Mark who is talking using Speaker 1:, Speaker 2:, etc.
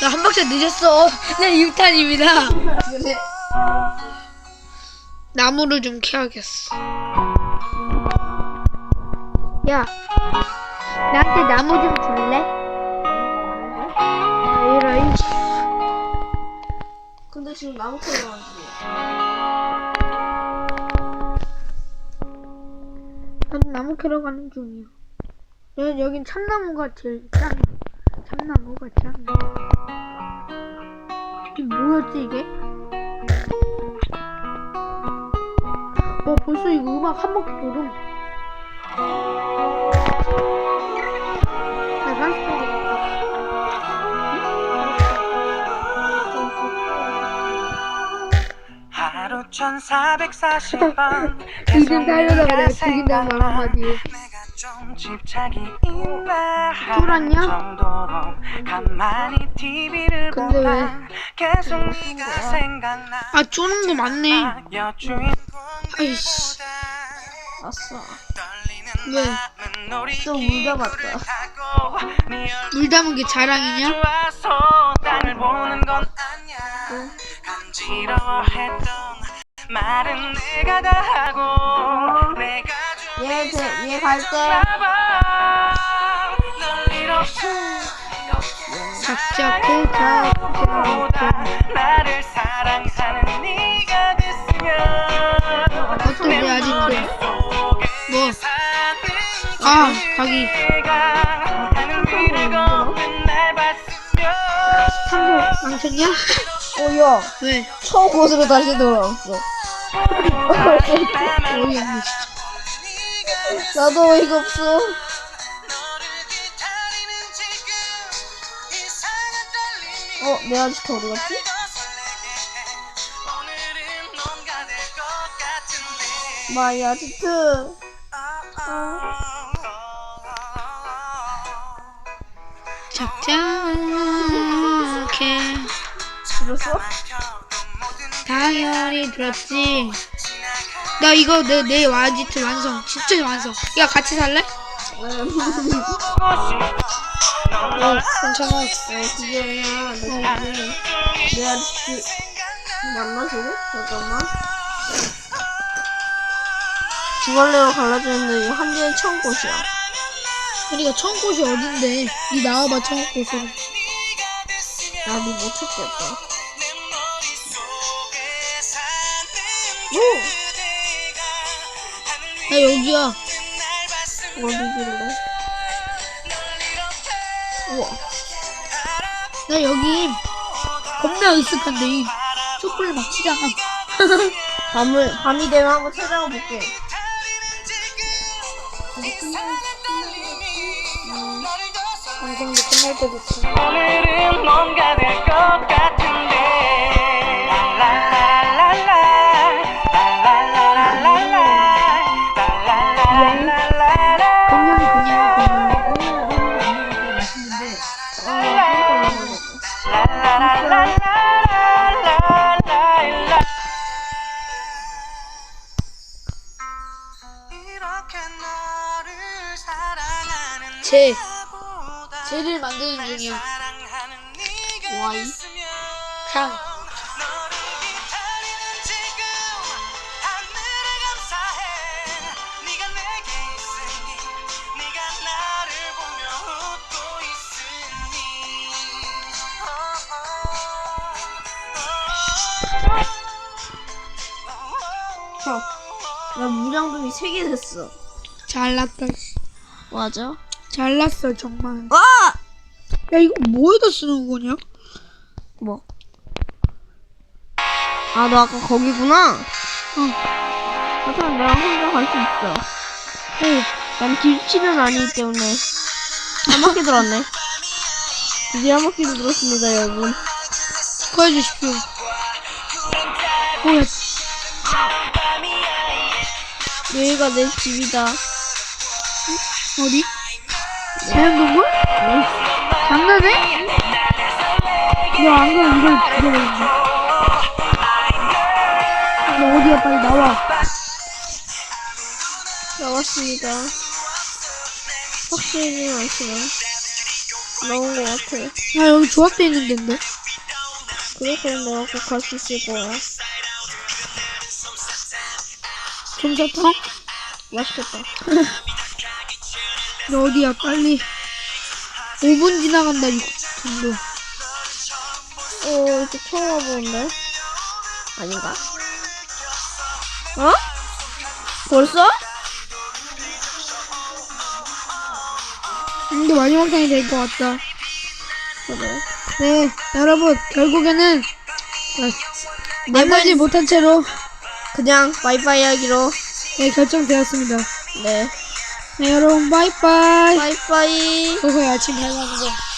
Speaker 1: 나 한 박자 늦었어. 네, 6탄입니다.
Speaker 2: 그래.
Speaker 1: 나무를 좀 캐야겠어. 야, 나한테 나무 좀 줄래? 에이라이.
Speaker 2: 근데 지금 나무 캐러 가는 중이야.
Speaker 1: 나도 나무 캐러 가는 중이야. 여, 여긴 참나무가 제일 짱. 참나무가 짱. 이게 뭐였지 이게? 와 벌써 이거 음악 한 바퀴 돌음. 나
Speaker 3: 하루 1440번
Speaker 1: 이름 내가 죽인다는 말 한마디
Speaker 3: TV를
Speaker 1: 근데 왜?
Speaker 3: 생각나
Speaker 1: 아 쪼는 거 맞네. 아이씨.
Speaker 2: 아싸.
Speaker 1: 왜?
Speaker 2: 좀 울다 봤다.
Speaker 3: 하고
Speaker 1: 네물 담은 게 자랑이냐?
Speaker 3: 간지러워했던 말은 내가 다 하고 내가
Speaker 2: 얘, 쟤, 얘갈 때.
Speaker 1: 작작해
Speaker 3: 보다
Speaker 1: 작작해.
Speaker 3: 나를 사랑하는 네가 됐으면
Speaker 1: 어떤 게 아직도 뭐? 아 가기. 탐구 망쳤냐?
Speaker 2: 어, 야.
Speaker 1: 왜?
Speaker 2: 처음 곳으로 다시 돌아왔어.
Speaker 1: 진짜.
Speaker 2: 나도 어이가 없어. 어, 내 아지트 어디 갔지? 마이 아지트.
Speaker 1: 작작해.
Speaker 2: 들었어?
Speaker 1: 당연히 들었지. 나 이거 내, 내 와지트 완성. 진짜 완성. 야, 같이 살래?
Speaker 2: 어, 괜찮아. 어, 그게야. 내, 아지트. 맞나, 저거? 잠깐만. 두 갈래로 갈라졌는데, 이거 한 개의.
Speaker 1: 우리가 처음 곳이 어딘데? 니 나와봐, 곳으로.
Speaker 2: 나도 못 찾겠다.
Speaker 1: 나 여기야.
Speaker 2: 어디길래? 우와.
Speaker 1: 나 여기 겁나 으쓱한데 이 촛불 막 치잖아.
Speaker 2: 밤을, 밤이 되면 한번 찾아가 볼게.
Speaker 1: 방송도 끝날 때부터.
Speaker 3: 니 네가 나를 보며 웃고 있으니
Speaker 2: 형, 나 무장동이 세개 됐어.
Speaker 1: 잘났다. 씨.
Speaker 2: 맞아?
Speaker 1: 잘났어 정말.
Speaker 2: 아!
Speaker 1: 야 이거 뭐에다 쓰는 거냐?
Speaker 2: 뭐? 아, 너 아까 거기구나?
Speaker 1: 응.
Speaker 2: 하여튼 내가 혼자 갈 수 있어.
Speaker 1: 오.
Speaker 2: 난 길치는 아니기 때문에. 한 바퀴 들었네. 드디어 한 바퀴 들었습니다, 여러분.
Speaker 1: 구해주십시오. 뭐야?
Speaker 2: 여기가 내 집이다.
Speaker 1: 어디? 자연동굴? 장난해? 너안 그러면 이걸 죽여버린다. 너 어디야 빨리 나와.
Speaker 2: 나왔습니다. 확실히는 않지만. 나온 것 같아.
Speaker 1: 아 여기 조합돼 있는 데인데.
Speaker 2: 그래, 그럼 내가 꼭 갈 수 있을 거야.
Speaker 1: 솜사탕?
Speaker 2: 맛있겠다.
Speaker 1: 너 어디야 빨리. 5분 지나간다 이 정도.
Speaker 2: 어, 이제 처음 와보는데? 아닌가? 어? 벌써?
Speaker 1: 근데 마지막 장이 될 것 같다.
Speaker 2: 그래.
Speaker 1: 네, 여러분 결국에는 어, 만나지 못한 채로
Speaker 2: 그냥 바이바이 하기로.
Speaker 1: 네, 결정되었습니다.
Speaker 2: 네.
Speaker 1: 네, 여러분 바이바이.
Speaker 2: 바이바이.
Speaker 1: 그거야 아침 거.